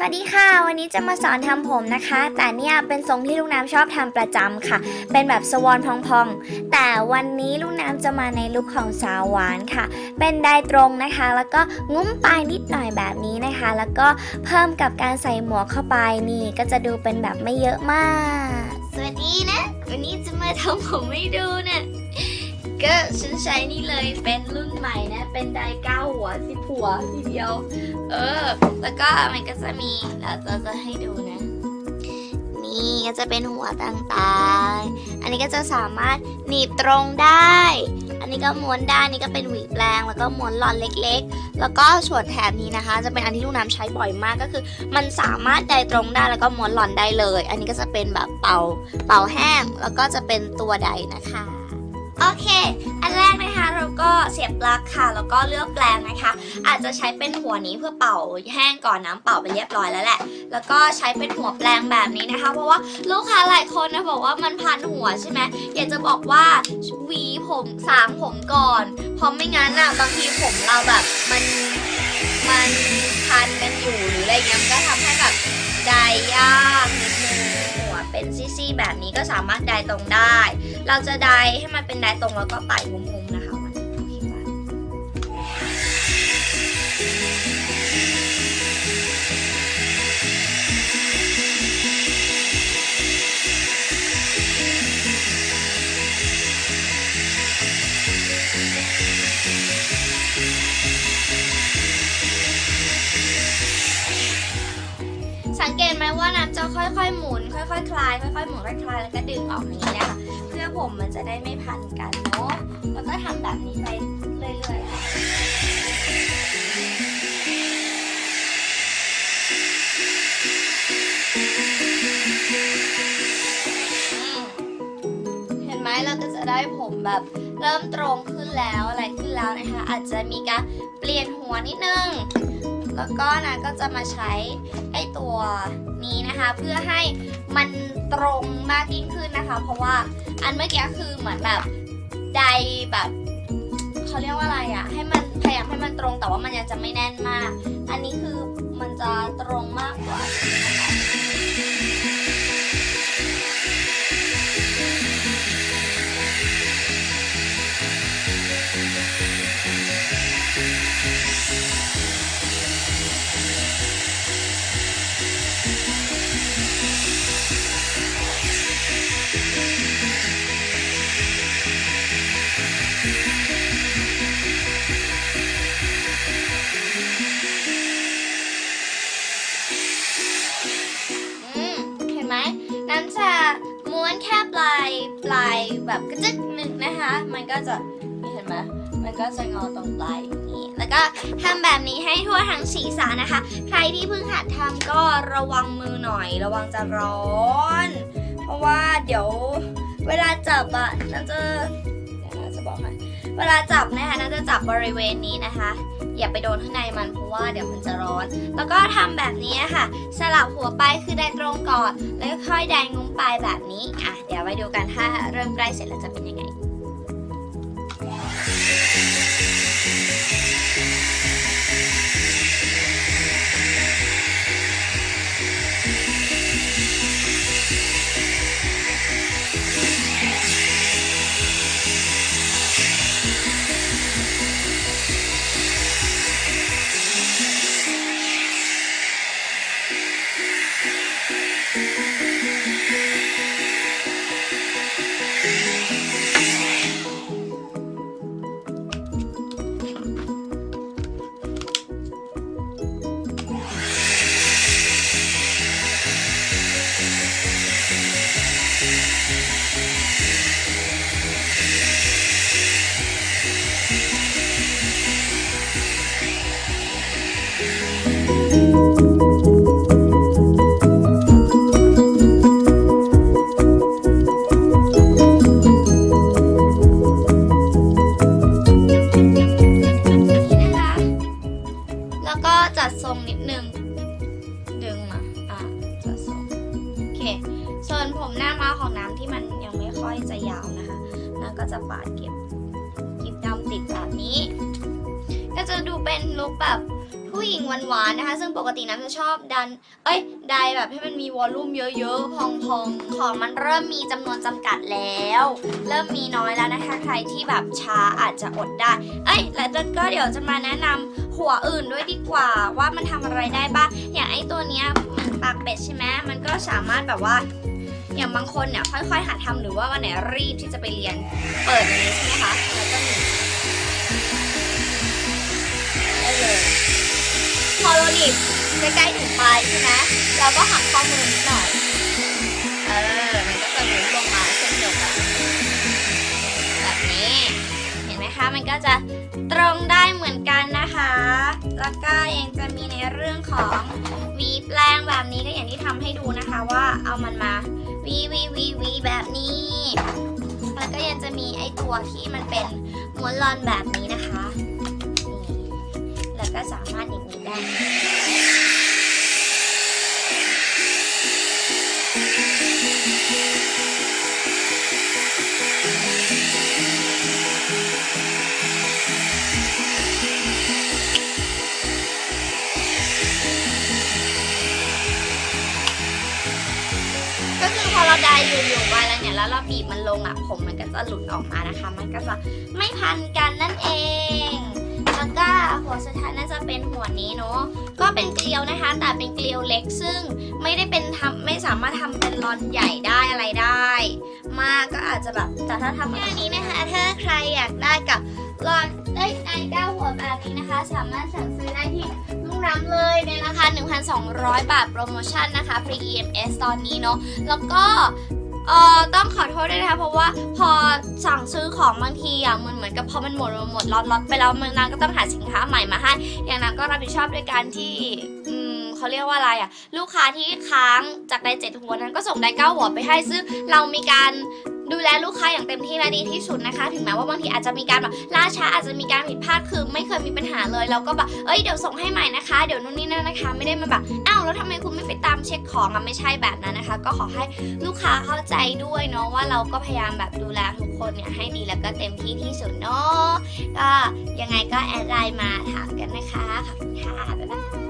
สวัสดีค่ะ วันนี้จะมาสอนทำผมนะคะ แต่เนี่ยเป็นทรงที่ลูกน้ำชอบทำประจำค่ะ เป็นแบบสวอนพองๆ แต่วันนี้ลูกน้ำจะมาในลุคของสาวหวานค่ะ เป็นไดตรงนะคะ แล้วก็งุ้มปลายนิดหน่อยแบบนี้นะคะ แล้วก็เพิ่มกับการใส่หมวกเข้าไปนี่ก็จะดูเป็นแบบไม่เยอะมาก สวัสดีนะ วันนี้จะมาทำผมให้ดูเนี่ย ก็ฉันใช้นี่เลยเป็นรุ่นใหม่นะ เป็นไดเก้าหัวสิบหัวทีเดียว เออ แล้วก็มันก็จะมีเราจะจะให้ดูนะ นี่ก็จะเป็นหัวต่างๆ อันนี้ก็จะสามารถหนีบตรงได้ อันนี้ก็ม้วนได้นนี่ก็เป็นหวีแปลง แล้วก็ม้วนหลอนเล็กๆ แล้วก็ส่วนแถบนี้นะคะ จะเป็นอันที่ลูกน้ำใช้บ่อยมากก็คือ มันสามารถไดตรงได้แล้วก็ม้วนหลอนได้เลย อันนี้ก็จะเป็นแบบเป่าเป่าแห้ง แล้วก็จะเป็นตัวใดนะคะ โอเค อันแรกนะคะเราก็เสียบปลั๊กค่ะ แล้วก็เลือกแปลงนะคะ อาจจะใช้เป็นหัวนี้เพื่อเป่าแห้งก่อนน้ำเป่าไปเรียบร้อยแล้วแหละ แล้วก็ใช้เป็นหัวแปลงแบบนี้นะคะ เพราะว่าลูกค้าหลายคนนะบอกว่ามันพันหัวใช่ไหมอยากจะบอกว่าหวีผมสางผมก่อน เพราะไม่งั้นอะบางทีผมเราแบบมันมันพันกันอยู่หรืออะไรเงี้ยก็ทำให้แบบไดยากนิดนึง เป็นซี่ๆแบบนี้ก็สามารถไดตรงได้ เราจะไดให้มันเป็นไดตรงแล้วก็ปลายมุมๆนะคะสังเกตไหมว่าน้ำจะค่อยๆหมุน อยๆ คลายค่อยๆหมุนค่อยๆคลายแล้วก็ดึงออกอย่างนี้นะคะเพื่อผมมันจะได้ไม่พันกันเนาะแล้วก็ทำแบบนี้ไปเรื่อยๆ เห็นไหมเราก็จะได้ผมแบบเริ่มตรงขึ้นแล้วอะไรขึ้นแล้วนะคะ อาจจะมีการเปลี่ยนหัวนิดนึง แล้วก็นะก็จะมาใช้ไอ้ตัวนี้นะคะ เพื่อให้มันตรงมากยิ่งขึ้นนะคะ เพราะว่าอันเมื่อกี้คือเหมือนแบบใดแบบเขาเรียกว่าอะไรอะให้มันพยายามให้มันตรงแต่ว่ามันยังจะไม่แน่นมาก อันนี้คือมันจะตรงมากกว่านะคะ แบบกระจึกหนึ่งนะคะ มันก็จะนี่เห็นไหมมันก็จะงอตรงปลายอย่างนี้ แล้วก็ทำแบบนี้ให้ทั่วทั้งศีรษะนะคะ ใครที่เพิ่งหัดทำก็ระวังมือหน่อย ระวังจะร้อน เพราะว่าเดี๋ยวเวลาจับอะมันจะ เวลาจับนะคะน่าจะจับบริเวณนี้นะคะ อย่าไปโดนข้างในมันเพราะว่าเดี๋ยวมันจะร้อน แล้วก็ทำแบบนี้ค่ะ สลับหัวไปคือแดตรงก่อน แล้วค่อยแดงุ้มปลายแบบนี้อะเดี๋ยวไปดูกันถ้าเริ่มใกล้เสร็จแล้วจะเป็นยังไง แล้วก็จัดทรงนิดนึง ดึงมา อะ จัดทรง โอเค ส่วนผมหน้าม้าของน้ำที่มันยังไม่ค่อยจะยาวนะคะน้าก็จะปาดเก็บกิบดำติดแบบนี้ ก็จะดูเป็นลุคแบบ ผู้หญิงหวานๆนะคะ ซึ่งปกติน้ำจะชอบดัน เอ้ยไดแบบให้มันมีวอลลุ่มเยอะๆ พองๆ ของมันเริ่มมีจำนวนจำกัดแล้ว เริ่มมีน้อยแล้วนะคะ ใครที่แบบช้าอาจจะอดได้ เอ้ย แล้วก็เดี๋ยวจะมาแนะนำหัวอื่นด้วยดีกว่าว่ามันทำอะไรได้บ้าง อย่างไอ้ตัวเนี้ยมันปากเป็ดใช่ไหมมันก็สามารถแบบว่าอย่างบางคนเนี่ยค่อยๆหาทำหรือว่าวันไหนรีบที่จะไปเรียนเปิดนี้ใช่ไหมคะแล้วก็มี พอเราหนีบใกล้ๆถึงปลายใช่ไหมเราก็หักข้อมือนิดหน่อย เออ มันก็จะหมุนลงมาเช่นเดียวกันแบบนี้ เห็นไหมคะ มันก็จะตรงได้เหมือนกันนะคะ แล้วก็ยังจะมีในเรื่องของหวีแปลงแบบนี้ก็อย่างที่ทำให้ดูนะคะว่าเอามันมาหวีหวีหวีหวีแบบนี้ แล้วก็ยังจะมีไอ้ตัวที่มันเป็นม้วนลอนแบบนี้นะคะนี่ แล้วก็สามารถอย่างนี้ได้ก็คือพอเราได้อยู่ๆไปแล้วเนี่ยแล้วเราบีบมันลงอะผมมันก็จะหลุดออกมานะคะ มันก็จะไม่พันกันนั่นเอง แล้วก็หัวสุดท้ายน่าจะเป็นหัวนี้เนาะก็เป็นเกลียวนะคะ แต่เป็นเกลียวเล็กซึ่งไม่ได้เป็นทำไม่สามารถทำเป็นรอนใหญ่ได้อะไรได้ มากก็อาจจะแบบแต่ถ้าทำอันนี้นะคะ ถ้าใครอยากได้กับรอนเอ้ยไอด้าหัวแบบนี้นะคะ สามารถสั่งซื้อได้ที่ลุงน้ำเลยในราคา 1,200 บาทโปรโมชั่นนะคะฟรี EMS ตอนนี้เนาะแล้วก็ เอ่อต้องขอโทษด้วยนะคะเพราะว่าพอสั่งซื้อของบางทีอะมันเหมือนกับพอมันหมดหมดล็อตล็อตไปแล้วมันนางก็ต้องหาสินค้าใหม่มาให้ อย่างนั้นก็รับผิดชอบด้วยการที่อืมเขาเรียกว่าอะไรอะ ลูกค้าที่ค้างจากได้เจ็ดหัวนั้นก็ส่งได้เก้าหัวไปให้ซึ่งเรามีการดูแลลูกค้าอย่างเต็มที่และดีที่สุดนะคะ ถึงแม้ว่าบางทีอาจจะมีการแบบล่าช้าอาจจะมีการผิดพลาดคือไม่เคยมีปัญหาเลยเราก็แบบเอ้ยเดี๋ยวส่งให้ใหม่นะคะ เดี๋ยวนู่นนี่นั่นนะคะ ไม่ได้มาแบบอ้าว แล้วทำไมคุณไม่ไปตามเช็คของอะไม่ใช่แบบนั้นนะคะ ก็ขอให้ลูกค้าเข้าใจด้วยเนาะว่าเราก็พยายามแบบดูแลทุกคนเนี่ยให้ดีแล้วก็เต็มที่ที่สุดเนาะก็ยังไงก็แอดไลน์มาถามกันนะคะขอบคุณค่ะบ๊ายบาย